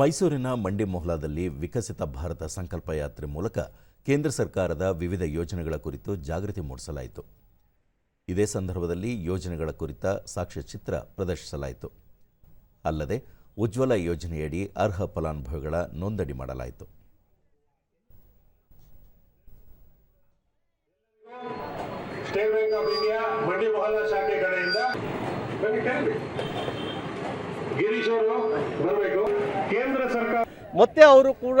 ಮೈಸೂರಿನ ಮಂಡಿ ಮೊಹಲಾದಲ್ಲಿ ವಿಕಸಿತ ಭಾರತ ಸಂಕಲ್ಪ ಯಾತ್ರೆ ಮೂಲಕ ಕೇಂದ್ರ ಸರ್ಕಾರದ ವಿವಿಧ ಯೋಜನೆಗಳ ಕುರಿತು ಜಾಗೃತಿ ಮೂಡಿಸಲಾಯಿತು. ಇದೇ ಸಂದರ್ಭದಲ್ಲಿ ಯೋಜನೆಗಳ ಕುರಿತ ಸಾಕ್ಷ್ಯಚಿತ್ರ ಪ್ರದರ್ಶಿಸಲಾಯಿತು. ಅಲ್ಲದೆ ಉಜ್ವಲ ಯೋಜನೆಯಡಿ ಅರ್ಹ ಫಲಾನುಭವಿಗಳ ನೋಂದಣಿ ಮಾಡಲಾಯಿತು. ಗಿರೀಶ್ ಅವರು ಬರಬೇಕು. ಮತ್ತೆ ಅವರು ಕೂಡ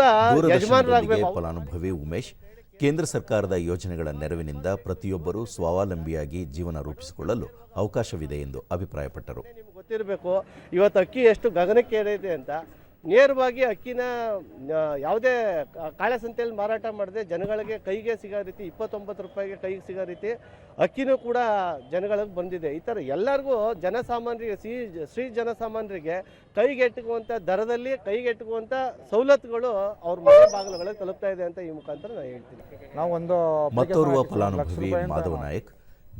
ಫಲಾನುಭವಿ ಉಮೇಶ್ ಕೇಂದ್ರ ಸರ್ಕಾರದ ಯೋಜನೆಗಳ ನೆರವಿನಿಂದ ಪ್ರತಿಯೊಬ್ಬರೂ ಸ್ವಾವಲಂಬಿಯಾಗಿ ಜೀವನ ರೂಪಿಸಿಕೊಳ್ಳಲು ಅವಕಾಶವಿದೆ ಎಂದು ಅಭಿಪ್ರಾಯಪಟ್ಟರು. ನಿಮ್ಗೆ ಗೊತ್ತಿರಬೇಕು ಇವತ್ತು ಅಕ್ಕಿ ಎಷ್ಟು ಗಗನಕ್ಕೆ ಏರಿದೆ ಅಂತ. ನೇರವಾಗಿ ಅಕ್ಕಿನ ಯಾವುದೇ ಕಾಳೆ ಕಾಳಸಂತೆಯಲ್ಲಿ ಮಾರಾಟ ಮಾಡದೆ ಜನಗಳಿಗೆ ಕೈಗೆ ಸಿಗೋ ರೀತಿ ಇಪ್ಪತ್ತೊಂಬತ್ತು ರೂಪಾಯಿಗೆ ಕೈಗೆ ಸಿಗೋ ರೀತಿ ಅಕ್ಕಿನೂ ಕೂಡ ಜನಗಳಿಗೆ ಬಂದಿದೆ. ಈ ಥರ ಎಲ್ಲರಿಗೂ ಜನಸಾಮಾನ್ಯರಿಗೆ ಸಿ ಶ್ರೀ ಜನಸಾಮಾನ್ಯರಿಗೆ ಕೈಗೆಟುಕುವಂಥ ದರದಲ್ಲಿ ಕೈಗೆಟುಕುವಂಥ ಸವಲತ್ತುಗಳು ಅವ್ರ ಮನೆ ಬಾಗಿಲುಗಳಿಗೆ ತಲುಪ್ತಾ ಇದೆ ಅಂತ ಈ ಮುಖಾಂತರ ನಾನು ಹೇಳ್ತೀನಿ. ನಾವೊಂದು ಮತ್ತೋರ್ವ ಫಲಾನುಭವಿ ಮಾಧವ ನಾಯಕ್.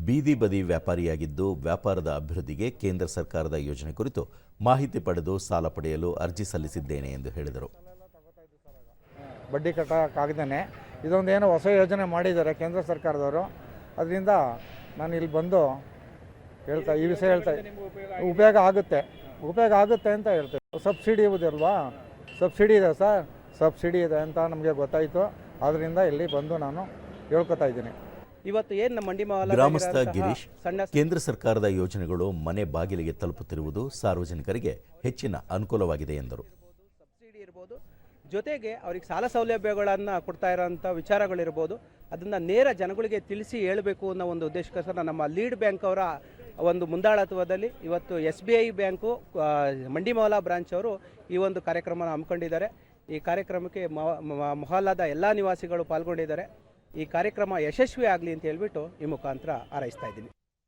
ಬೀದಿ ಬದಿ ವ್ಯಾಪಾರಿಯಾಗಿದ್ದು ವ್ಯಾಪಾರದ ಅಭಿವೃದ್ಧಿಗೆ ಕೇಂದ್ರ ಸರ್ಕಾರದ ಯೋಜನೆ ಕುರಿತು ಮಾಹಿತಿ ಪಡೆದು ಸಾಲ ಪಡೆಯಲು ಅರ್ಜಿ ಸಲ್ಲಿಸಿದ್ದೇನೆ ಎಂದು ಹೇಳಿದರು. ಬಡ್ಡಿ ಕಟ್ಟೋಕ್ಕಾಗ್ದೇ ಇದೊಂದು ಏನೋ ಹೊಸ ಯೋಜನೆ ಮಾಡಿದ್ದಾರೆ ಕೇಂದ್ರ ಸರ್ಕಾರದವರು. ಅದರಿಂದ ನಾನು ಇಲ್ಲಿ ಬಂದು ಹೇಳ್ತಾ, ಈ ವಿಷಯ ಹೇಳ್ತಾ, ಉಪಯೋಗ ಆಗುತ್ತೆ ಉಪಯೋಗ ಆಗುತ್ತೆ ಅಂತ ಹೇಳ್ತೇವೆ ಸಬ್ಸಿಡಿ ಇರುವುದಿಲ್ವಾ? ಸಬ್ಸಿಡಿ ಇದೆ ಸರ್, ಸಬ್ಸಿಡಿ ಇದೆ ಅಂತ ನಮಗೆ ಗೊತ್ತಾಯಿತು. ಆದ್ದರಿಂದ ಇಲ್ಲಿ ಬಂದು ನಾನು ಹೇಳ್ಕೊತಾ ಇದ್ದೀನಿ. ಇವತ್ತು ಏನು ನಮ್ಮ ಮಂಡಿ ಗ್ರಾಮಸ್ಥ ಗಿರೀಶ್ ಸಣ್ಣ ಕೇಂದ್ರ ಸರ್ಕಾರದ ಯೋಜನೆಗಳು ಮನೆ ಬಾಗಿಲಿಗೆ ತಲುಪುತ್ತಿರುವುದು ಸಾರ್ವಜನಿಕರಿಗೆ ಹೆಚ್ಚಿನ ಅನುಕೂಲವಾಗಿದೆ ಎಂದರು. ಸಬ್ಸಿಡಿ ಇರ್ಬೋದು ಜೊತೆಗೆ ಅವ್ರಿಗೆ ಸಾಲ ಸೌಲಭ್ಯಗಳನ್ನು ಕೊಡ್ತಾ ಇರೋಂಥ ವಿಚಾರಗಳಿರ್ಬೋದು ಅದನ್ನು ನೇರ ಜನಗಳಿಗೆ ತಿಳಿಸಿ ಹೇಳಬೇಕು ಅನ್ನೋ ಒಂದು ಉದ್ದೇಶಕ್ಕೋಸ್ಕರ ನಮ್ಮ ಲೀಡ್ ಬ್ಯಾಂಕ್ ಅವರ ಒಂದು ಮುಂದಾಳತ್ವದಲ್ಲಿ ಇವತ್ತು S B I bank Mandimoula Mandi branch ಅವರು ಈ ಒಂದು ಕಾರ್ಯಕ್ರಮನ ಹಮ್ಮಿಕೊಂಡಿದ್ದಾರೆ. ಈ ಕಾರ್ಯಕ್ರಮಕ್ಕೆ ಮೊಹಲ್ಲಾದ ಎಲ್ಲ ನಿವಾಸಿಗಳು ಪಾಲ್ಗೊಂಡಿದ್ದಾರೆ. ಈ ಕಾರ್ಯಕ್ರಮ ಯಶಸ್ವಿ ಆಗಲಿ ಅಂತ ಹೇಳ್ಬಿಟ್ಟು ಈ ಮುಖಾಂತರ ಹಾರೈಸ್ತಾ ಇದ್ದೀನಿ.